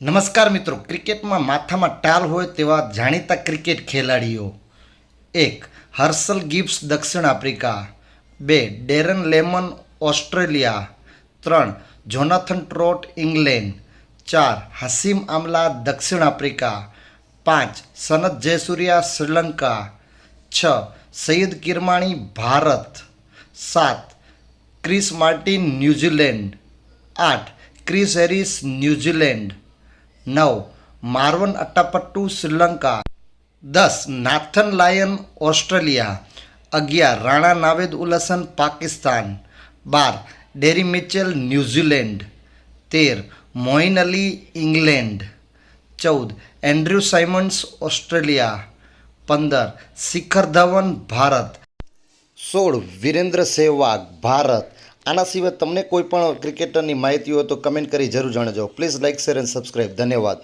નમસ્કાર મિત્રો ક્રિકેટમાં માથામાં ટાલ હોય તેવા જાણીતા ક્રિકેટ ખેલાડીઓ એક હર્ષલ ગિબ્સ દક્ષિણ આફ્રિકા બે ડેરન લેમન ઓસ્ટ્રેલિયા ત્રણ જોનાથન ટ્રોટ ઇંગ્લેન્ડ ચાર હસીમ આમલા દક્ષિણ આફ્રિકા પાંચ સનત જયસૂર્યા શ્રીલંકા છ સૈયદ કિરમાણી ભારત સાત ક્રિસ માર્ટિન ન્યૂઝીલેન્ડ આઠ ક્રિસ હેરિસ ન્યૂઝીલેન્ડ નવ, માર્વન અટ્ટાપટ્ટુ, શ્રીલંકા. દસ, નાથન લાયન, ઓસ્ટ્રેલિયા. અગિયાર, રાણા નાવેદ ઉલસન પાકિસ્તાન. બાર, ડેરી મિચેલ, ન્યૂઝીલેન્ડ. તેર મોઇન અલી, ઇંગ્લેન્ડ. ચૌદ એન્ડ્રુ સાઇમન્સ, ઓસ્ટ્રેલિયા. પંદર, શિખર ધવન, ભારત. સોળ, વિરેન્દ્ર સેહવાગ, ભારત. આના સિવાય તમને કોઈ પણ ક્રિકેટરની માહિતી હોય તો કમેન્ટ કરી જરૂર જણાવજો. Please like share and subscribe ધન્યવાદ.